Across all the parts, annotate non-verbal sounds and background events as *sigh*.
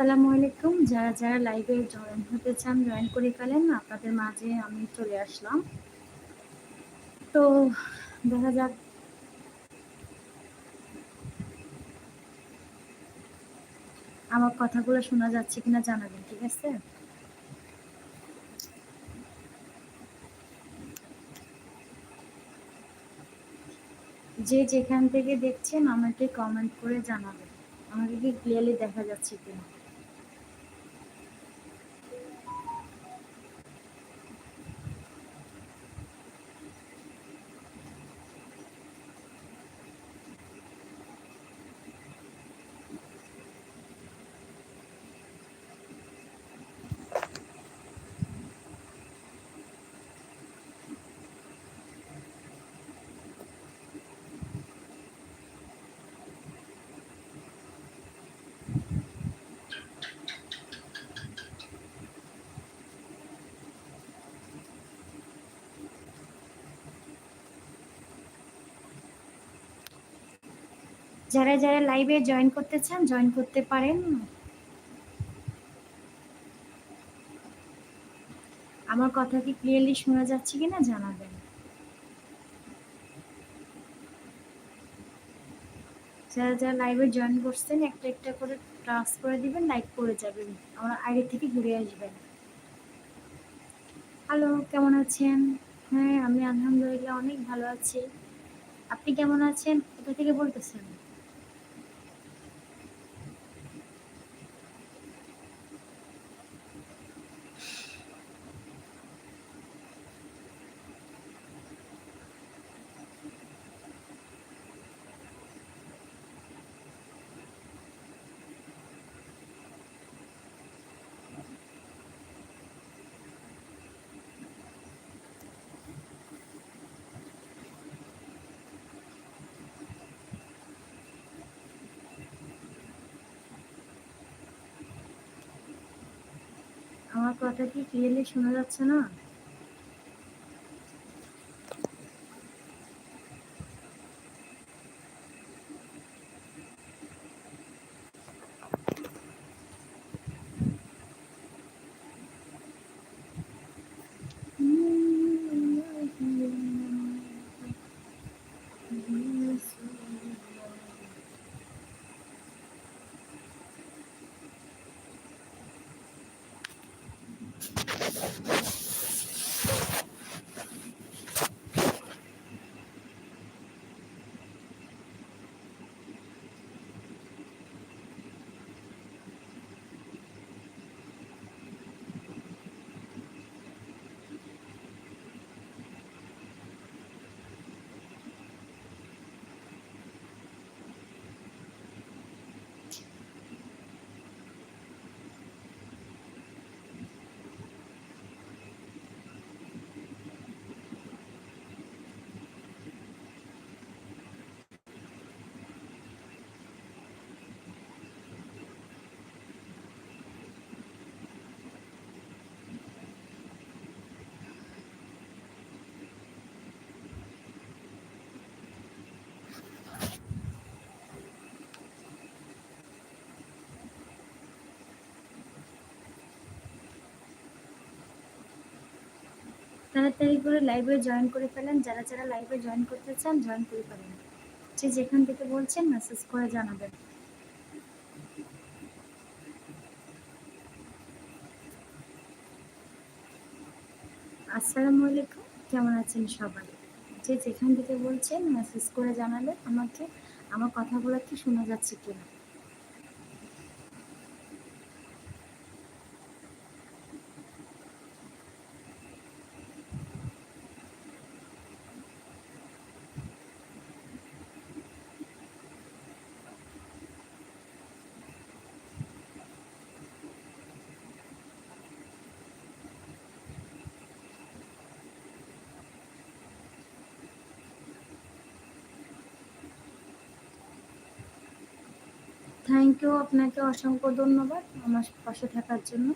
আসসালামু আলাইকুম। যারা যারা লাইভে জয়েন হতে চান জয়েন করে ফেলেন আপনাদের মাঝে আমি চলে আসলাম। তো দেখা যাক। আমার কথাগুলো শোনা যাচ্ছে কিনা জানাবেন, ঠিক আছে? যে যেখান থেকে দেখছেন, আমাকে কমেন্ট করে জানাবেন। আমাকে কি ক্লিয়ারলি দেখা যাচ্ছে কিনা? যারা যারা লাইভে জয়েন করতে চান জয়েন করতে পারেন। আমার কথা কি ক্লিয়ারলি শোনা যাচ্ছে কিনা জানাবেন। যারা যারা লাইভে জয়েন করছেন, একটা একটা করে ট্রান্স করে দিবেন লাইক করে যাবেন। আমার আগে থেকে ঘুরে আসবেন। হ্যালো কেমন আছেন? হ্যাঁ আমি আলহামদুলিল্লাহ অনেক ভালো আছি। আপনি কেমন আছেন? কোথা থেকে বলতেছেন? আমার কথা কি ক্লিয়ারলি শোনা যাচ্ছে না? তাড়াতাড়ি করে লাইভে জয়েন করে ফেলেন। যারা যারা লাইভে জয়েন করতে চান জয়েন করে ফেলেন। যে যেখান থেকে বলছেন মেসেজ করে জানাবেন। আসসালামু আলাইকুম, কেমন আছেন সবাই? যে যেখান থেকে বলছেন মেসেজ করে জানালে আমাকে। আমার কথাগুলো কি শোনা যাচ্ছে কিনা? থ্যাংক ইউ আপনাকে অসংখ্য ধন্যবাদ আমার পাশে থাকার জন্য।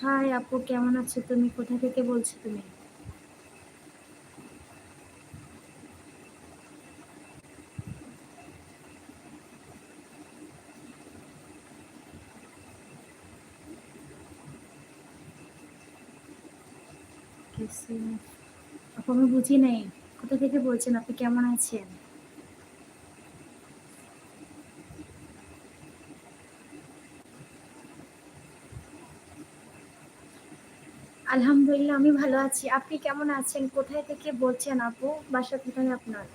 হাই আপু, কেমন আছো তুমি? কোথা থেকে বলছো তুমি? আপু, আমি বুঝি নাই। কোথা থেকে বলছেন? আপনি কেমন আছেন? আলহামদুলিল্লাহ আমি ভালো আছি। আপনি কেমন আছেন? কোথায় থেকে বলছেন আপু? বাসা কোথায় আপনার?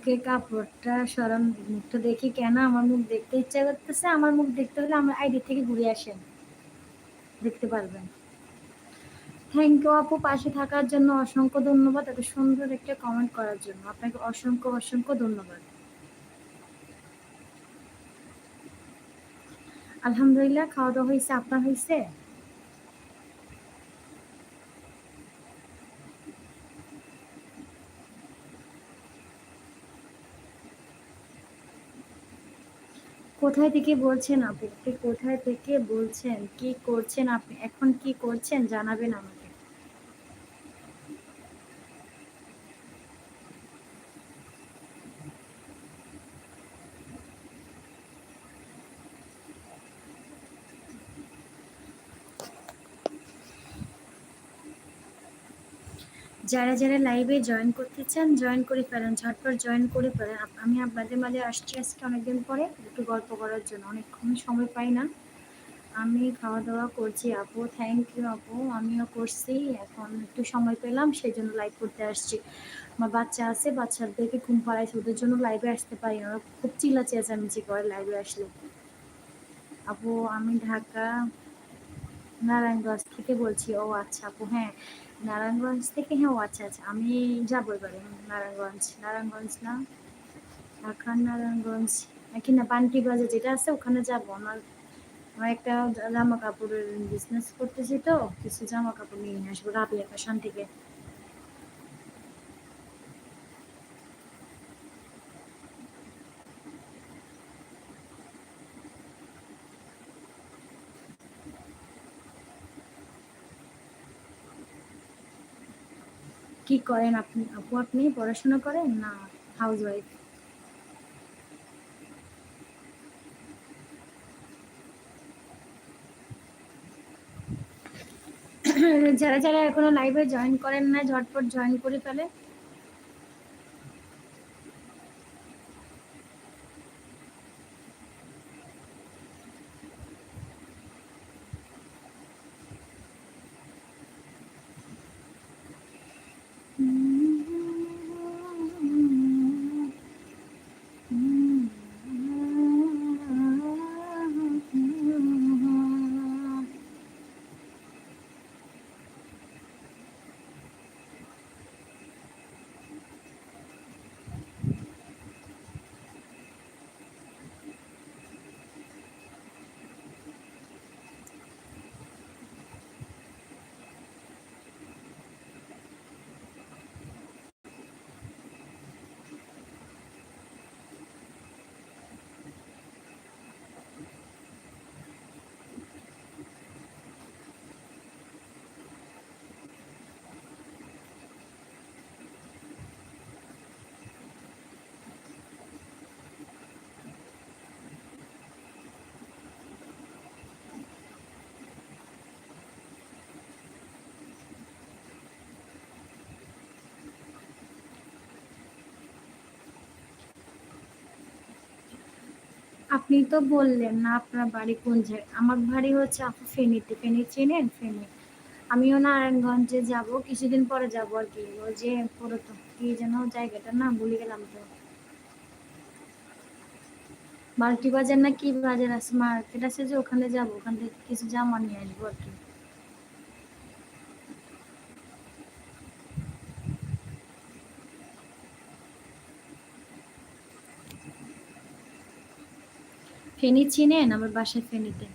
মুখে কাপড়টা সরান মুখটা দেখি কেন আমার মুখ দেখতে ইচ্ছা করতেছে? আমার মুখ দেখতে হলে আমার আইডি থেকে ঘুরে আসেন। দেখতে পারবেন। থ্যাংক ইউ আপু, পাশে থাকার জন্য অসংখ্য ধন্যবাদ এত সুন্দর একটা কমেন্ট করার জন্য। আপনাকে অসংখ্য অসংখ্য ধন্যবাদ। আলহামদুলিল্লাহ, খাওয়া দাওয়া হয়েছে, আপনার হয়েছে? কোথায় থেকে বলছেন আপনি? কোথায় থেকে বলছেন? কি করছেন আপনি? এখন কি করছেন? জানাবেন আমাকে। যারা যারা লাইভে জয়েন করতে চান জয়েন করে ফেলেন, ঝটপট জয়েন করে ফেলেন। আমি আপনাদের মাঝে আসছি আজকে অনেকদিন পরে, একটু গল্প করার জন্য। অনেকক্ষণ সময় পাই না। আমি খাওয়া দাওয়া করছি। আপু থ্যাংক ইউ আপু। আমিও করছি। এখন একটু সময় পেলাম সেই জন্য লাইভ করতে আসছি। আমার বাচ্চা আছে, বাচ্চাদেরকে ঘুম পাড়াইছে, ওদের জন্য লাইভে আসতে পারি না। ওরা খুব চিল্লা চেঁচামেচি করে লাইভে আসলে। আপু, আমি ঢাকা নারায়ণগঞ্জ থেকে বলছি। ও আচ্ছা আপু হ্যাঁ। নারায়ণগঞ্জ থেকে হ্যাঁ আচ্ছা আচ্ছা আমি যাব এবারে নারায়ণগঞ্জ নারায়ণগঞ্জ না? এখন নারায়ণগঞ্জ, নাকি না, পান্টি বাজার যেটা আছে, ওখানে যাব। আমার আমার একটা জামা কাপড়ের বিজনেস করতেছি তো, কিছু জামা কাপড় নিয়ে আসব, রাবিয়া ফ্যাশন থেকে। কি করেন আপনি? আপু আপনি পড়াশোনা করেন না হাউস ওয়াইফ *clears throat* যারা যারা এখনও লাইভে জয়েন করেন না, ঝটপট জয়েন করে ফেলে। আপনি তো বললেন না আপনার বাড়ি কোন জায়গায় আমার বাড়ি হচ্ছে আপু ফেনীতে, ফেনী চেনেন? ফেনী। আমিও নারায়ণগঞ্জে যাব, কিছুদিন পরে যাব আর কি। ওই যে পুরো তো কি যেন জায়গাটা না ভুলে গেলাম তো। মাল্টি বাজার না কি বাজার আছে? মার্কেট আছে যে ওখানে যাব, ওখান থেকে কিছু জামা নিয়ে আসব আর কি। ফেনী চিনেন? আমার বাসায় ফেনীতে।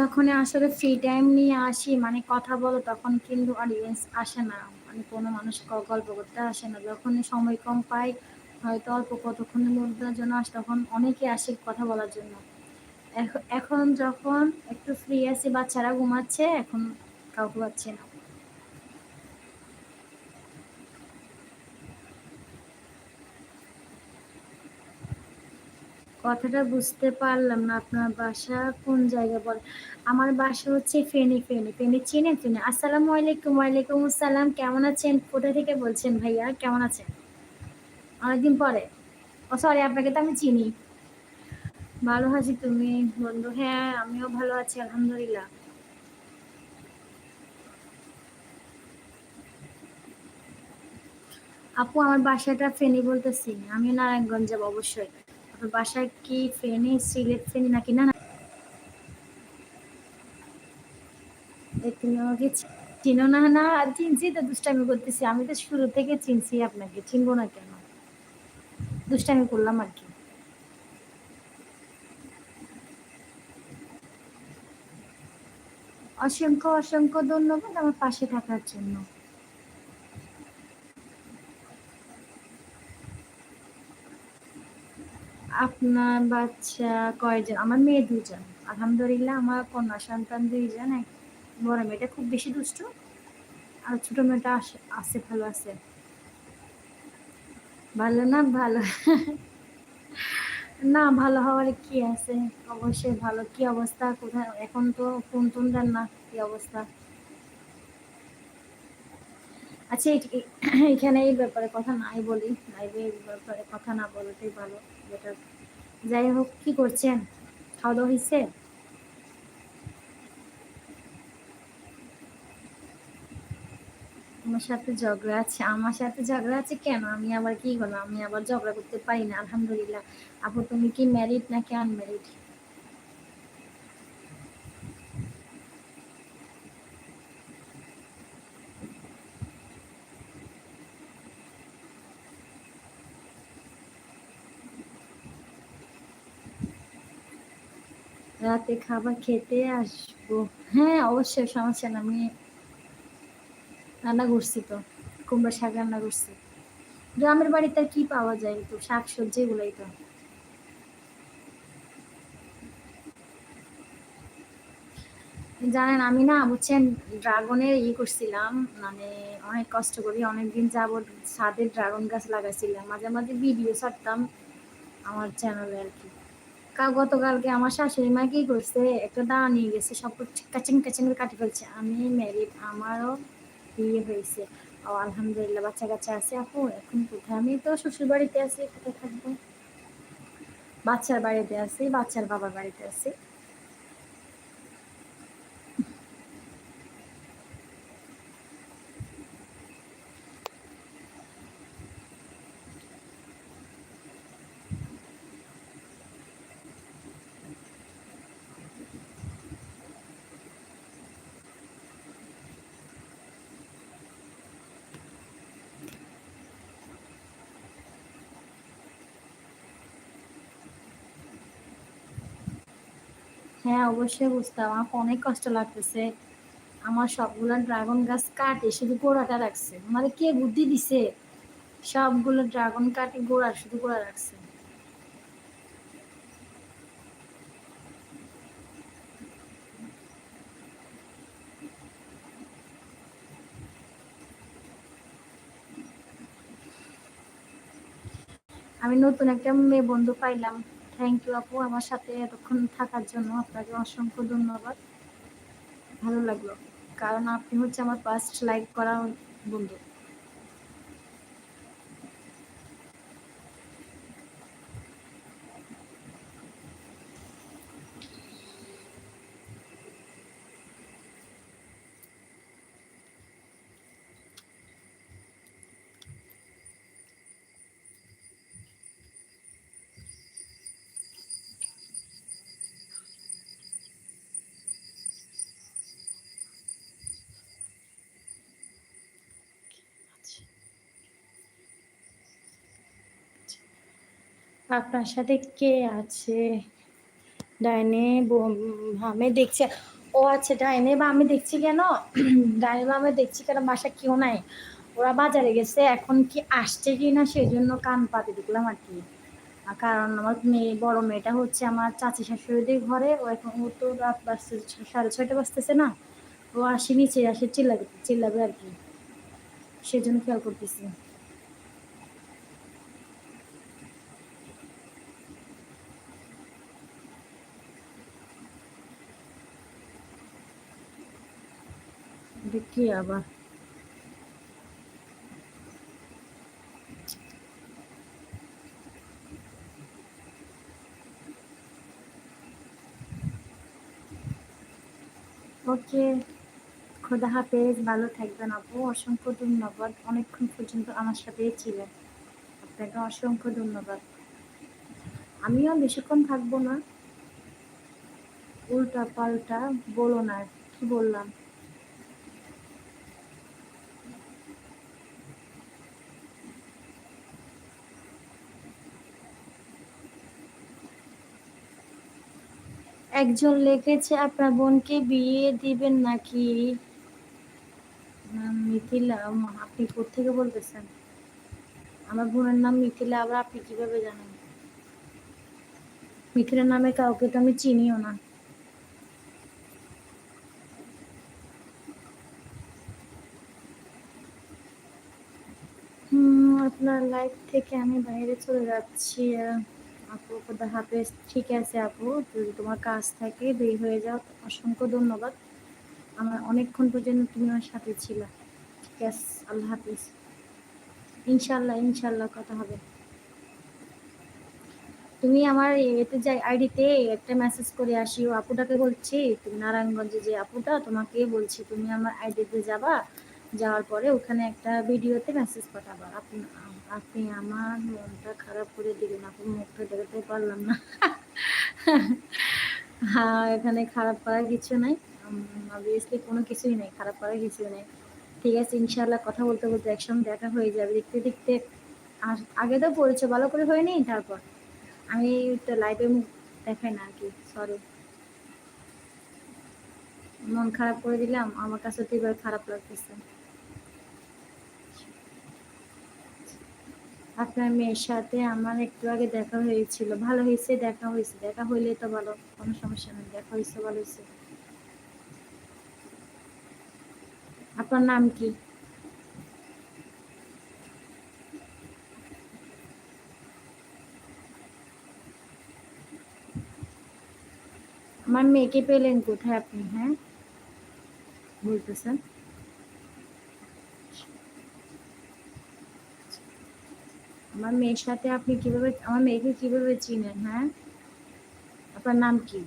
যখন আসলে ফ্রি টাইম নিয়ে আসি মানে কথা বলো তখন কিন্তু অডিয়েন্স আসে না। মানে কোনো মানুষ গল্প করতে আসে না। যখন সময় কম পাই, হয়তো অল্প কতক্ষণের মধ্যে জন্য আস, তখন অনেকে আসে কথা বলার জন্য। এখন যখন একটু ফ্রি আছি, বাচ্চারা ঘুমাচ্ছে, এখন কাউকে পাচ্ছে না। কথাটা বুঝতে পারলাম না, আপনার বাসা কোন জায়গায় বলে? আমার বাসা হচ্ছে ফেনি ফেনি ফেনি চিনে ফেনি। আসসালামু আলাইকুম, ওয়ালাইকুম আসসালাম, কেমন আছেন? কোথা থেকে বলছেন ভাইয়া? কেমন আছেন? অনেকদিন পরে। ও সরি আপনাকে তো আমি চিনি। ভালো আছি তুমি, বন্ধু? হ্যাঁ আমিও ভালো আছি, আলহামদুলিল্লাহ। আপু, আমার বাসাটা ফেনি বলতেছি আমি নারায়ণগঞ্জ যাব অবশ্যই। বাসায় কি ফেনি সিলেট ফেনি নাকি? না আমাকে চিনো না না চিনছি তো, দুষ্টামি করতেছি। আমি তো শুরু থেকে চিনছি আপনাকে। চিনবো না কেন? দুষ্টামি করলাম আর কি। অসংখ্য অসংখ্য ধন্যবাদ আমার পাশে থাকার জন্য। আপনার বাচ্চা কয়জন? আমার মেয়ে দুজন আলহামদুলিল্লাহ আমার কন্যা সন্তান দুইজন। এক বড় মেয়েটা খুব বেশি দুষ্ট, আর ছোট মেয়েটা আছে, ভালো আছে। ভালো না? ভালো। *laughs* না, ভালো হওয়ার কি আছে? অবশ্যই ভালো। কি অবস্থা? কোথায়? এখন তো ফোন টোন দেন না কি অবস্থা? আচ্ছা এখানে এই ব্যাপারে কথা নাই বলি। লাইভে এই ব্যাপারে কথা না বলতেই ভালো। যাই হোক, কি করছেন? খাওয়া দাওয়া হয়েছে আমার সাথে ঝগড়া আছে। আমার সাথে ঝগড়া আছে কেন? আমি আবার কি হলো আমি আবার ঝগড়া করতে পারি না, আলহামদুলিল্লাহ। আপু, তুমি কি ম্যারিড নাকি আনম্যারিড রাতে খাবার খেতে আসব। হ্যাঁ অবশ্যই সমস্যা না আমি রান্না করছি তো, কুমড়া শাক রান্না করছি। গ্রামের বাড়িতে কি পাওয়া যায় তো শাক সবজি এগুলোই তো। জানেন, আমি না বুঝছেন ড্রাগনের ই করছিলাম মানে অনেক কষ্ট করি অনেকদিন যাবৎ ছাদে ড্রাগন গাছ লাগাইছিলাম, মাঝে মাঝে ভিডিও ছাড়তাম আমার চ্যানেলে আর কি। গতকালকে আমার শাশুড়ি মা কি করছে? একটা দাঁড়া নিয়ে গেছে সব কাচিং কাচিং কাটি ফেলছে। আমি ম্যারিড আমারও বিয়ে হয়েছে। ও আলহামদুলিল্লাহ, বাচ্চা কাচ্চা আছে আপু, এখন কোথায়? আমি তো শ্বশুর বাড়িতে আছি, কোথায় থাকব? বাচ্চার বাড়িতে আছি, বাচ্চার বাবার বাড়িতে আছি। হ্যাঁ অবশ্যই বুঝতাম। আমার অনেক কষ্ট লাগতেছে। আমার সবগুলো ড্রাগন গাছ কাটে, শুধু গোড়াটা রাখছে। মানে কে বুদ্ধি দিছে? সবগুলো ড্রাগন কাটে, গোড়া শুধু গোড়া রাখছে। আমি নতুন একটা মেয়ে বন্ধু পাইলাম। থ্যাংক ইউ আপু আমার সাথে এতক্ষণ থাকার জন্য আপনাকে অসংখ্য ধন্যবাদ। ভালো লাগল। কারণ আপনি হচ্ছে আমার ফার্স্ট লাইক করা বন্ধু। আপনার সাথে কে আছে? ডাইনে আমি দেখছি। ও আচ্ছা ডাইনে বা আমি দেখছি কেন? *clears throat* ডাইনে বা আমি দেখছি কেন? বাসা কেউ নাই। ওরা বাজারে গেছে, এখন কি আসছে কি না সেই জন্য কান পাতে দেখলাম আর কি। কারণ আমার মেয়ে, বড় মেয়েটা হচ্ছে আমার চাচি শাশুড়িদের ঘরে। ও এখন, ও তো রাত বাজতে সাড়ে ছয়টা বাজতেছে না। ও আসে নিচে আসে চিল্লাবে চিল্লাবে আর কি। সেজন্য খেয়াল করতেছি। দেখি আবার? ওকে, খোদা হাফেজ, ভালো থাকবেন আপু। অসংখ্য ধন্যবাদ। অনেকক্ষণ পর্যন্ত আমার সাথেই ছিলেন। আপনাকে অসংখ্য ধন্যবাদ। আমিও বেশিক্ষণ থাকব না। উল্টা পাল্টা বলো না কি বললাম। একজন লিখেছে, আপনার বোনকে বিয়ে দিবেন নাকি? নাম মিথিলা আপনি থেকে বলতেছেন? আমার বোনের নাম মিথিলা, আবার আপনি কীভাবে জানেন? মিথিলার নামে কাউকে তো আমি চিনিও না। আপনার লাইফ থেকে আমি বাইরে চলে যাচ্ছি আপু, খোদা হাফেজ। ঠিক আছে আপু, যদি তোমার কাজ থাকে বের হয়ে যাও। অসংখ্য ধন্যবাদ। আমার অনেকক্ষণ পর্যন্ত তুমি আমার সাথে ছিল। ঠিক আছে, আল্লাহ হাফিজ। ইনশাল্লাহ ইনশাল্লাহ কথা হবে। তুমি আমার এতে যাই, আইডিতে একটা মেসেজ করে আসিও। আপুটাকে বলছি, তুমি নারায়ণগঞ্জে যে আপুটা, তোমাকে বলছি, তুমি আমার আইডিতে যাবা। যাওয়ার পরে ওখানে একটা ভিডিওতে মেসেজ পাঠাবা। আপনি আপনি আমার মনটা খারাপ করে দিলেন আপনি মুখটা দেখাতে পারলাম না। হ্যাঁ এখানে খারাপ করার কিছু নাই। অবভিয়াসলি কোনো কিছুই নেই, খারাপ করার কিছুই নেই। ঠিক আছে ইনশাল্লাহ কথা বলতে বলতে একসঙ্গে দেখা হয়ে যাবে। দেখতে দেখতে আগে তো পড়েছে, ভালো করে হয়নি? তারপর? আমি তো লাইভে মুখ দেখাই না আর কি সরি মন খারাপ করে দিলাম, আমার কাছে তো এবার খারাপ লাগতেছে। আপনার মেয়ের সাথে আমার একটু আগে দেখা হয়েছিল। ভালো হয়েছে? দেখা হয়েছে। দেখা হইলে তো ভালো। কোনো সমস্যা নেই। দেখা হয়েছে, ভালো হয়েছে। আপনার নাম কি? আমার মেয়েকে পেলেন কোথায় আপনি? হ্যাঁ? বলতেছেন। আমার মেয়ের সাথে আপনি কীভাবে, আমার মেয়েকে কীভাবে চিনেন হ্যাঁ? আপনার নাম কি?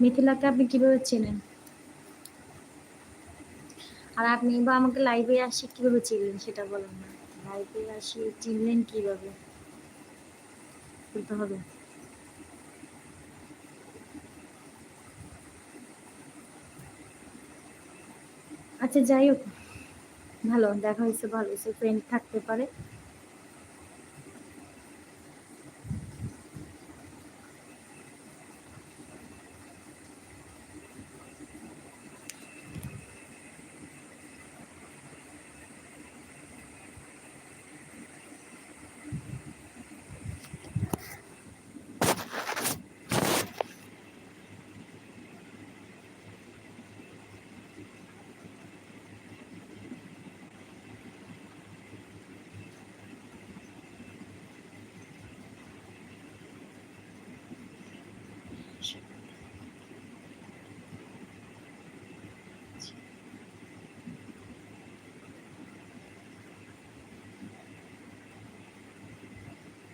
মিথিলাকে আপনি কীভাবে চেনেন? আর আপনি বা আমাকে লাইভে আসি কীভাবে চিনলেন সেটা বলেন না। লাইভে আসি চিনলেন কীভাবে? বলতে হবে। আচ্ছা যাই হোক। ভালো দেখা হয়েছে ভালো হয়েছে ফ্রেন্ড থাকতে পারে।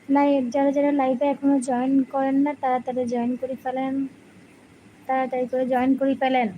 লাইভ যারা যারা লাইভে এখনও জয়েন করেন না, তাড়াতাড়ি জয়েন করে ফেলেন। তাড়াতাড়ি করে জয়েন করে ফেলেন।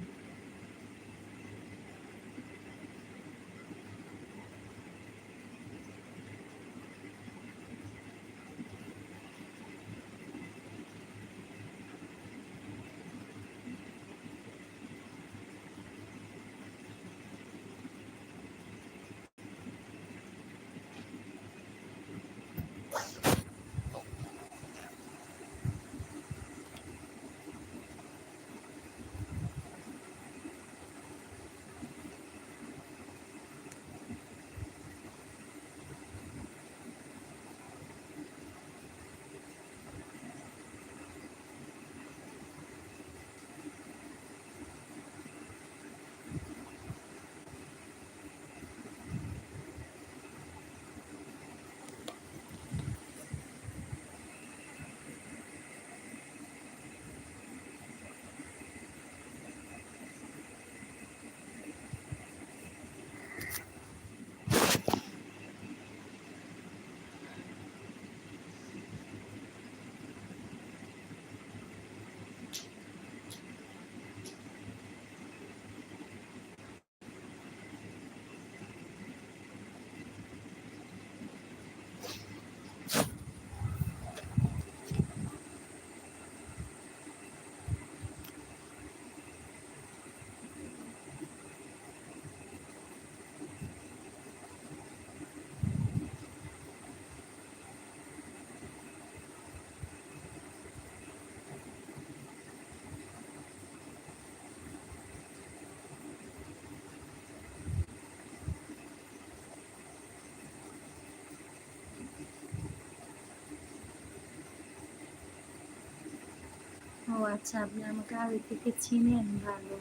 আচ্ছা আপনি আমাকে আগে থেকে চিনেন ভালো।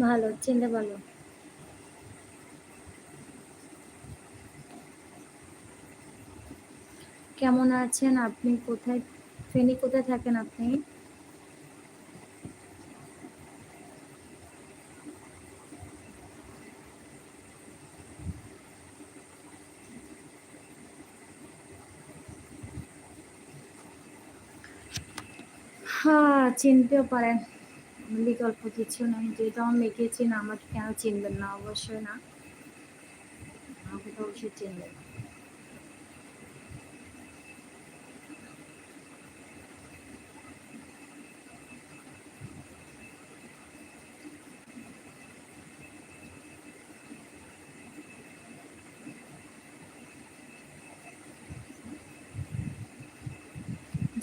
ভালো, চিনতে ভালো কেমন আছেন আপনি? কোথায়, ফেনি কোথায় থাকেন আপনি হ্যাঁ চিনতেও পারেন। বিকল্প কিছু নেই, যেহেতু আমার মেয়েকে চিন, আমাকে কেন চিনবেন না? অবশ্যই না। আমাকে তো অবশ্যই চিনবেন।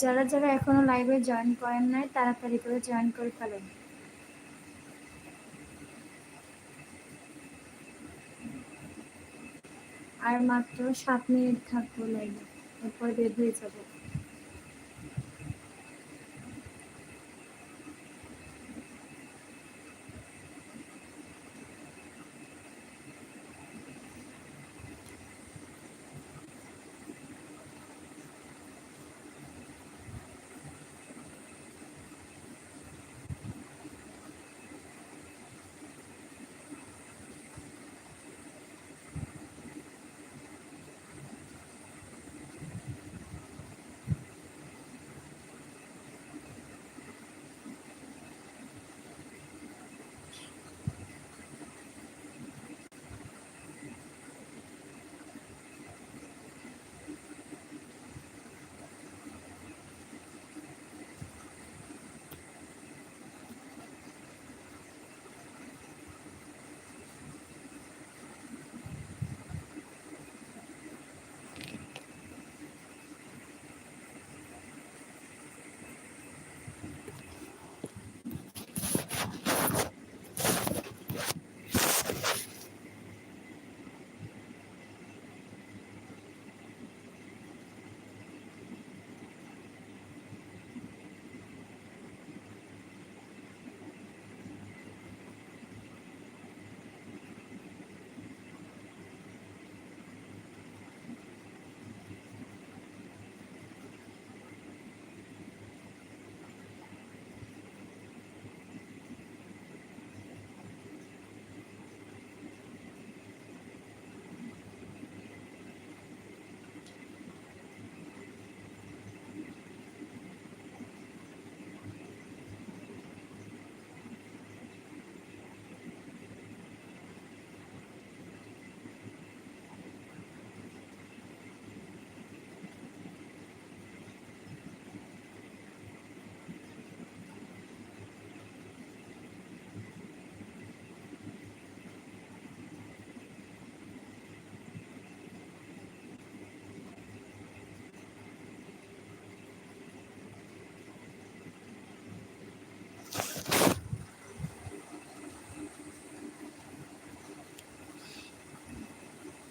যারা যারা এখনও লাইভে জয়েন করেন নাই, তাড়াতাড়ি করে জয়েন করে ফেলেন। আর মাত্র সাত মিনিট থাকব লাইভে এরপর বের হয়ে যাব।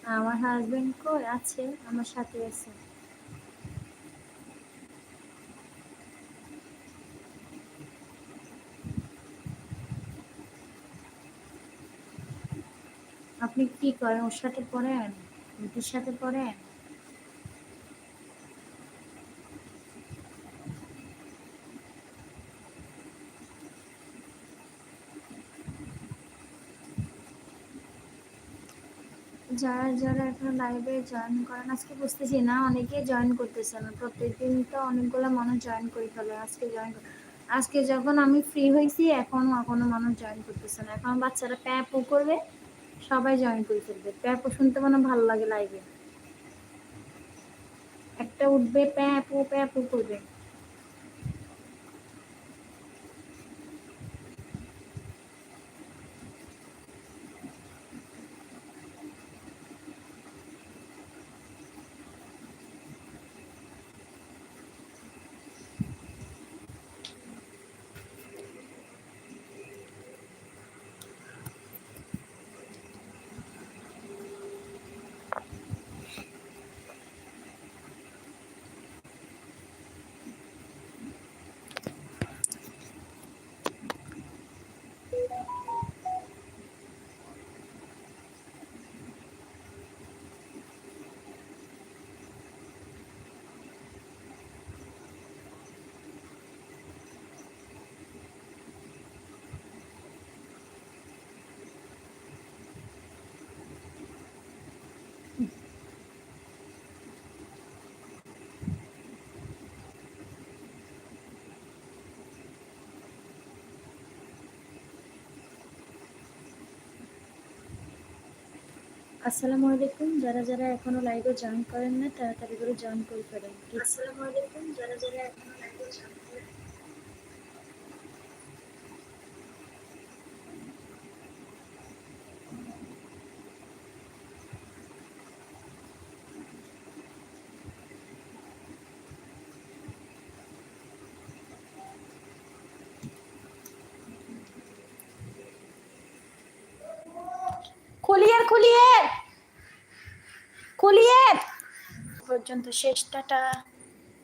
আমার হাজবেন্ড কই? আছে, আমার সাথে আছে। আপনি কি করেন? ওর সাথে পড়েন? রুটির সাথে পড়েন? যারা যারা এখন লাইভে জয়েন করেন আজকে বুঝতেছি না অনেকে জয়েন করতেছে না। প্রত্যেকদিন তো অনেকগুলো মানুষ জয়েন করে ফেলে, আজকে জয়েন আজকে যখন আমি ফ্রি হয়েছি, এখন, এখনও মানুষ জয়েন করতেছে না। এখন বাচ্চারা প্যাপও করবে, সবাই জয়েন করে ফেলবে। প্যাপও শুনতে মানে ভালো লাগে লাইভে একটা উঠবে প্যাপও প্যাপও করবে। আসসালামু আলাইকুম। যারা যারা এখনও লাইভে জয়েন করেন না, তাড়াতাড়ি করে জয়েন করে ফেলেন আসসালামু আলাইকুম। যারা যারা এখনও লাইভে জয়েন করেন খুলিয়ে খুলিয়ে খুলিয়ে পর্যন্ত শেষ টাটা